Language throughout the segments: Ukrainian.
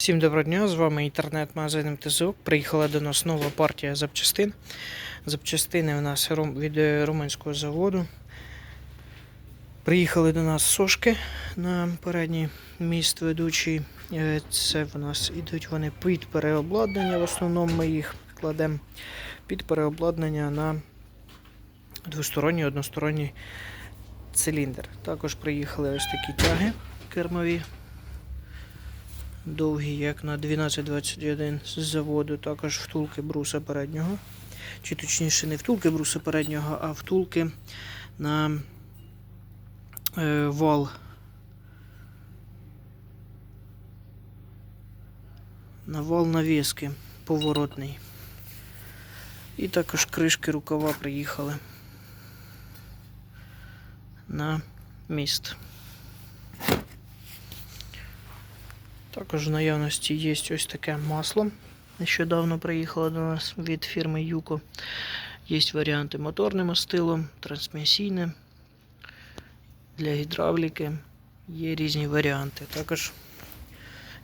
Всім доброго дня, з вами інтернет-магазин МТЗОК. Приїхала до нас нова партія запчастин. Запчастини у нас від е, румунського заводу. Приїхали до нас сошки на передній міст ведучий. Е, Це в нас ідуть вони під переобладнання. В основному ми їх кладемо під переобладнання на двосторонній односторонній циліндр. Також приїхали ось такі тяги кермові довгі, як на 1221 з заводу, також втулки бруса переднього. Чи точніше не втулки бруса переднього, а втулки на е, вал. На вал навіски поворотний. І також кришки рукава приїхали на міст. Також в наявності є ось таке масло. Нещодавно приїхало до нас від фірми Юко. Є варіанти моторне мастило, трансмісійне для гідравліки. Є різні варіанти. Також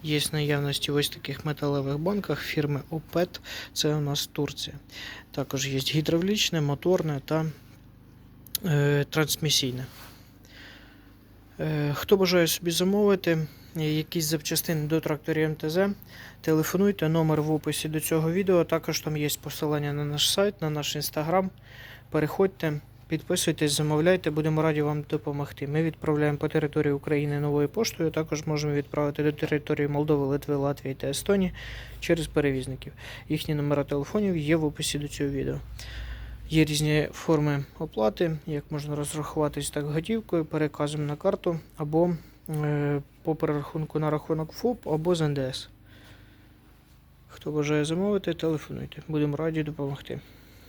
є наявності ось таких металевих банках фірми OPET. Це у нас Турція. Також є гідравлічне, моторне та е, трансмісійне. Е, Хто бажає собі замовити якісь запчастини до тракторів МТЗ, телефонуйте, номер в описі до цього відео. Також там є посилання на наш сайт, на наш інстаграм. Переходьте, підписуйтесь, замовляйте, будемо раді вам допомогти. Ми відправляємо по території України новою поштою. Також можемо відправити до території Молдови, Литви, Латвії та Естонії через перевізників. Їхні номера телефонів є в описі до цього відео. Є різні форми оплати, як можна розрахуватись так готівкою, переказом на карту або по перерахунку на рахунок ФОП або з НДС. Хто бажає замовити, телефонуйте. Будемо раді допомогти.